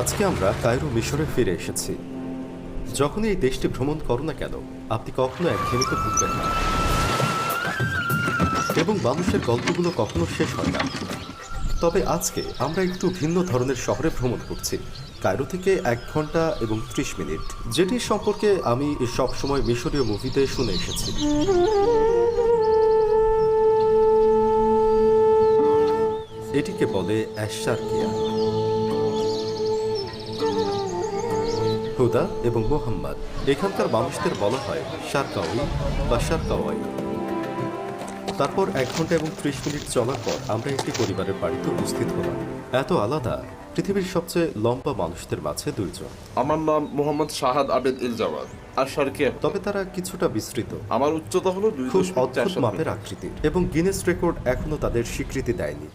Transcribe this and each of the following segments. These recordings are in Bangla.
আজকে আমরা কায়রো মিশরে ফিরে এসেছি। যখনই এই দেশটি ভ্রমণ করো না কেন, আপনি কখনো একঘেয়েমিতে ভুগবেন না। এবং মানুষের গল্পগুলো কখনো শেষ হয় না। তবে আজকে আমরা একটু ভিন্ন ধরনের শহরে ভ্রমণ করছি, কায়রো থেকে এক ঘণ্টা এবং ত্রিশ মিনিট যেটির সম্পর্কে আমি সবসময় মিশরীয় মুভিতে শুনে এসেছি। এটিকে বলে অ্যাশারকিয়া। হুদা এবং মোহাম্মদ। এখানকার মানুষদের বলা হয় সারকাওয়াই বা সারকাওয়াই তারপর এক ঘণ্টা এবং ত্রিশ মিনিট চলার পর আমরা একটি পরিবারের বাড়িতে উপস্থিত হলাম। এত আলাদা পৃথিবীর সবচেয়ে লম্বা মানুষদের মাঝে দুইজন। আমার নাম মোহাম্মদ শাহাদ আবেদ ইল জাওয়াদ আর সার্কে তবে তারা কিছুটা বিস্তৃত। আমার উচ্চতা হলো দুই খুব অদ্ভুত মাপের। আকৃতির। এবং গিনেস রেকর্ড এখনও তাদের স্বীকৃতি দেয়নি।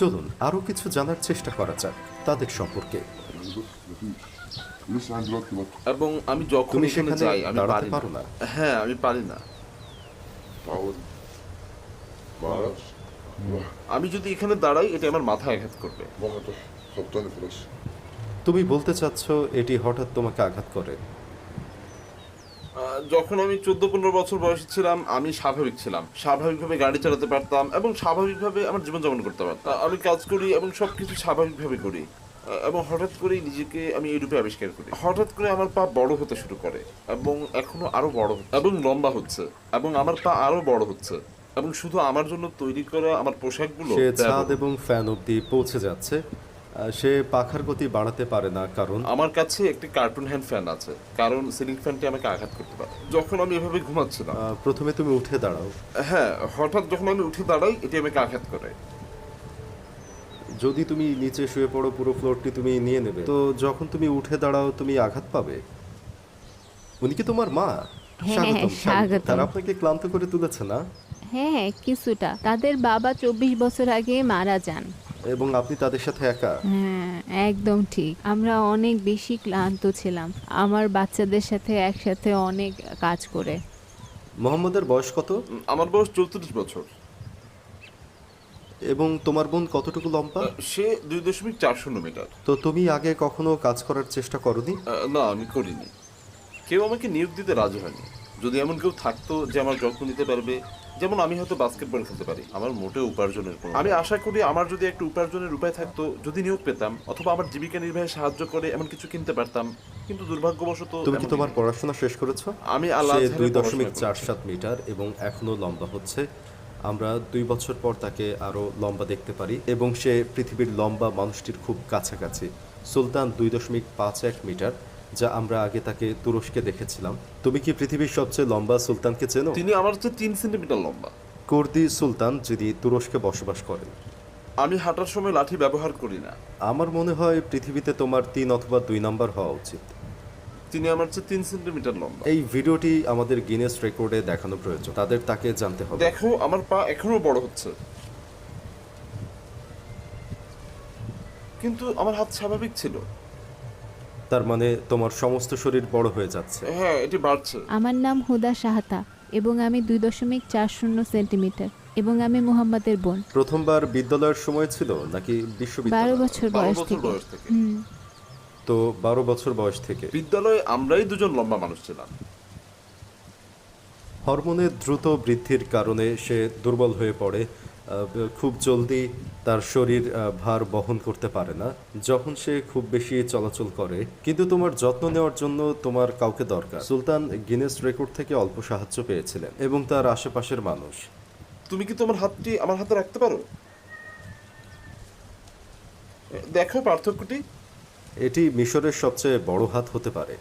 চলুন আরও কিছু জানার চেষ্টা করা যাক তাদের সম্পর্কে। এবং আমি যখন এখানে যাই আমি পারি না। হ্যাঁ আমি পারি না। আমি যদি এখানে দাঁড়াই এটা আমার মাথায় আঘাত করবে। তুমি বলতে চাচ্ছ এটি হঠাৎ তোমাকে আঘাত করে? যখন আমি চোদ্দ পনেরো বছর বয়সে ছিলাম আমি স্বাভাবিক ছিলাম। স্বাভাবিকভাবে গাড়ি চালাতে পারতাম এবং স্বাভাবিকভাবে আমার জীবনযাপন করতে পারতাম। আমি কাজ করি এবং সব কিছু স্বাভাবিকভাবে করি। এবং হঠাৎ করেই নিজেকে আমি এই রূপে আবিষ্কার করি। হঠাৎ করে আমার পা বড় হতে শুরু করে এবং এখনও আরও বড় হচ্ছে। এবং লম্বা হচ্ছে। এবং আমার পা আরও বড় হচ্ছে। এবং শুধু আমার জন্য তৈরি করা আমার পোশাকগুলো সে ছাদ এবং ফ্যান অব্দি পৌঁছে যাচ্ছে। সে পাখার গতি বাড়াতে পারে না কারণ আমার কাছে একটি কার্টুন হ্যান্ড ফ্যান আছে কারণ সিলিং ফ্যানটি আমাকে আঘাত করতে পারে। যখন আমি এভাবে ঘুমাচ্ছিলাম। প্রথমে তুমি উঠে দাঁড়াও। হ্যাঁ হঠাৎ যখন আমি উঠে দাঁড়াই এটি আমাকে আঘাত করে। যদি তুমি নিচে শুয়ে পড়ো পুরো ফ্লোরটি তুমি নিয়ে নেবে। তো যখন তুমি উঠে দাঁড়াও তুমি আঘাত পাবে। উনি কি তোমার মা? হ্যাঁ, স্বাগতম। তারা আপনাকে ক্লান্ত করে তুলেছে না? হ্যাঁ কিছুটা। তাদের বাবা চব্বিশ বছর আগে মারা যান। এবং আপনি তাদের সাথে একা? হ্যাঁ একদম ঠিক। আমরা অনেক বেশি ক্লান্ত ছিলাম। আমার বাচ্চাদের সাথে একসাথে অনেক কাজ করে। মোহাম্মদের বয়স কত? আমার বয়স চৌত্রিশ বছর। এবং তোমার বোন কতটুকু লম্বা? সে দুই দশমিক চার শূন্য মিটার। তো তুমি আগে কখনো কাজ করার চেষ্টা করনি? না আমি করিনি। কেউ আমাকে নিয়োগ দিতে রাজি হয়নি। যদি এমন কেউ থাকতো যে আমার যত্ন নিতে পারবে যেমন আমি হয়তো বাস্কেটবল খেলতে পারি। আমার মোটেও উপার্জনের কোনো আমি আশা করি আমার যদি একটা উপার্জনের উপায় থাকতো যদি নিয়োগ পেতাম অথবা আমার জীবিকা নির্বাহে সাহায্য করে এমন কিছু কিনতে পারতাম কিন্তু দুর্ভাগ্যবশত তুমি কি তোমার পড়াশোনা শেষ করেছ? আমি আল্লাহ দুই দশমিক চার সাত মিটার এবং এখনও লম্বা হচ্ছে। আমরা দুই বছর পর তাকে আরও লম্বা দেখতে পারি এবং সে পৃথিবীর লম্বা মানুষটির খুব কাছাকাছি। সুলতান দুই দশমিক পাঁচ এক মিটার যা আমরা আগে তাকে তুরস্কে দেখেছিলাম। তুমি কি পৃথিবীর সবচেয়ে লম্বা সুলতানকে চেনো? তিনি আমার চেয়ে তিন সেন্টিমিটার লম্বা। কুর্দি সুলতান যিনি তুরস্কে বসবাস করেন। আমি হাঁটার সময় লাঠি ব্যবহার করি না। আমার মনে হয় পৃথিবীতে তোমার তিন অথবা দুই নাম্বার হওয়া উচিত। তিনি আমার চেয়ে তিন সেন্টিমিটার লম্বা। এই ভিডিওটি আমাদের গিনেস রেকর্ডে দেখানো প্রয়োজন। তাদের তাকে জানতে হবে। দেখো আমার পা এখনও বড় হচ্ছে। কিন্তু আমার হাত স্বাভাবিক ছিল। তার মানে তোমার সমস্ত শরীর বড় হয়ে যাচ্ছে। হ্যাঁ এটি বাড়ছে। আমার নাম হুদা সাহাতা এবং আমি দুই দশমিক চার শূন্য সেন্টিমিটার এবং আমি মোহাম্মদের বোন। প্রথমবার বিদ্যালয়ের সময় ছিল নাকি বিশ্ববিদ্যালয়? বারো বছর বয়স থেকে। হুম। তো বারো বছর বয়স থেকে। বিদ্যালয়ে আমরাই দুজন লম্বা মানুষ ছিলাম। হরমোনের দ্রুত বৃদ্ধির কারণে সে দুর্বল হয়ে পড়ে। খুব জলদি তার শরীর ভার বহন করতে পারে না। যখন সে খুব বেশি চলাচল করে কিন্তু তোমার যত্ন নেওয়ার জন্য তোমার কাউকে দরকার। সুলতান গিনেস রেকর্ড থেকে অল্প সাহায্য পেয়েছিলেন এবং তার আশেপাশের মানুষ। তুমি কি তোমার হাতটি আমার হাতে রাখতে পারো? দেখো পার্থক্যটি? এটি মিশরের সবচেয়ে বড় হাত হতে পারে।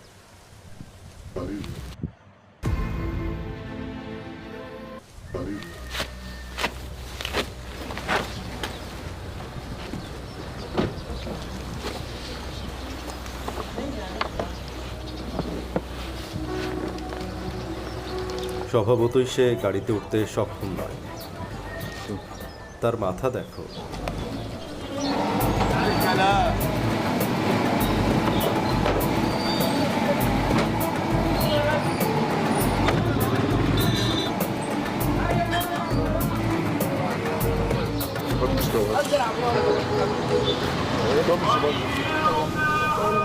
স্বভাবতই সে গাড়িতে উঠতে সক্ষম নয়। তার মাথা দেখো।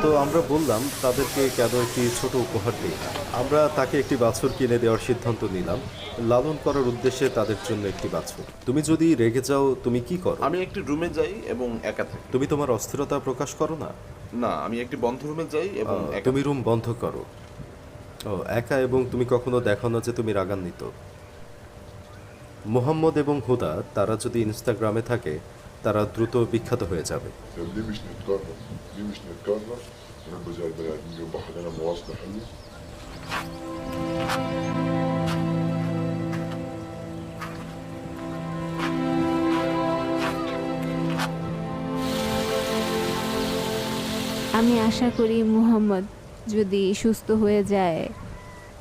তো আমরা বললাম তাদেরকে কেন একটি ছোট উপহার দিই? আমরা তাকে একটি বাছুর কিনে দেওয়ার সিদ্ধান্ত নিলাম। লালন করার উদ্দেশ্যে তাদের জন্য একটি বাছুর। তুমি যদি রেগে যাও তুমি কি করো? আমি একটি রুমে যাই এবং একা থাকি। তুমি তোমার অস্থিরতা প্রকাশ করো না? না আমি একটি বন্ধ রুমে যাই এবং তুমি রুম বন্ধ করো। ও একা এবং তুমি কখনো দেখানো যে তুমি রাগান্বিত। মোহাম্মদ এবং হুদা তারা যদি ইনস্টাগ্রামে থাকে তারা দ্রুত বিখ্যাত হয়ে যাবে। আমি আশা করি মুহাম্মদ যদি সুস্থ হয়ে যায়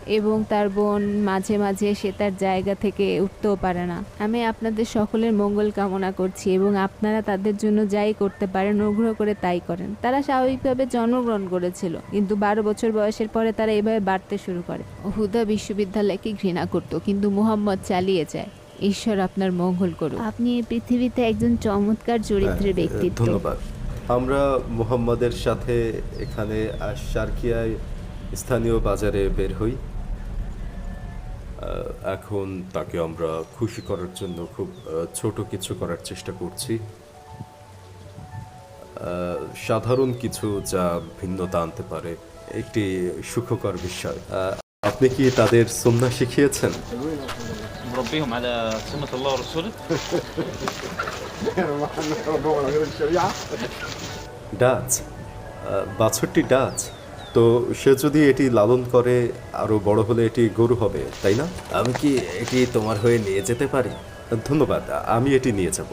এবং তার বোন মাঝে মাঝে সে তার জায়গা থেকে উঠতেও পারে না। আমি আপনাদের সকলের মঙ্গল কামনা করছি এবং আপনারা তাদের জন্য যাই করতে পারেন অনুগ্রহ করে তাই করেন। তারা স্বাভাবিকভাবে জন্মগ্রহণ করেছিল কিন্তু বারো বছর বয়সের পরে তারা এভাবে বাড়তে শুরু করে। হুদা বিশ্ববিদ্যালয়কে ঘৃণা করত কিন্তু মুহাম্মদ চালিয়ে যায়। ঈশ্বর আপনার মঙ্গল করুন আপনি এই পৃথিবীতে একজন চমৎকার চরিত্রের হ্যাঁ, ব্যক্তিত্ব। ধন্যবাদ। আমরা মুহাম্মদের সাথে এখানে আহ, সার্কিয়ায় স্থানীয় বাজারে বের হই। এখন তাকে আমরা খুশি করার জন্য খুব আহ, ছোট কিছু করার চেষ্টা করছি আহ, সাধারণ কিছু যা ভিন্নতা আনতে পারে একটি সুখকর বিষয় আহ, আপনি কি তাদের সন্ধ্যা শিখিয়েছেন مربيهم على سنة الله ورسوله ডাচ আহ, বাছুরটি ডাচ তো সে যদি এটি লালন করে আরও বড় হলে এটি গরু হবে তাই না? আমি কি এটি তোমার হয়ে নিয়ে যেতে পারি? ধন্যবাদ আমি এটি নিয়ে যাব।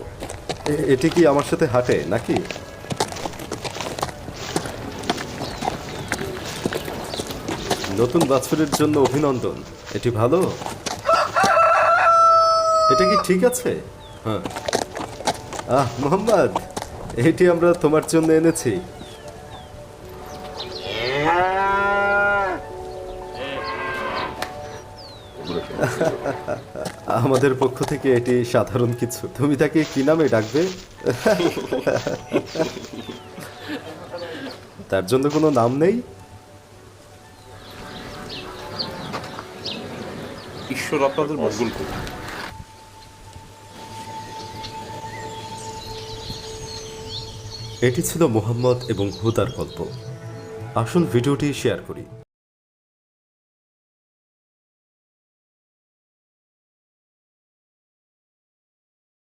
এটি কি আমার সাথে হাঁটে নাকি? নতুন বাছুরের জন্য অভিনন্দন এটি ভালো? এটা কি ঠিক আছে? হ্যাঁ। আহ মোহাম্মদ এটি আমরা তোমার জন্য এনেছি। আমাদের পক্ষ থেকে এটি সাধারণ কিছু। তুমি তাকে কি নামে ডাকবে? তার জন্য কোনো নাম নেই? ঈশ্বর আপনাদের মঙ্গল করুন। এটি ছিল মোহাম্মদ এবং হুদার গল্প। আসুন ভিডিওটি শেয়ার করি।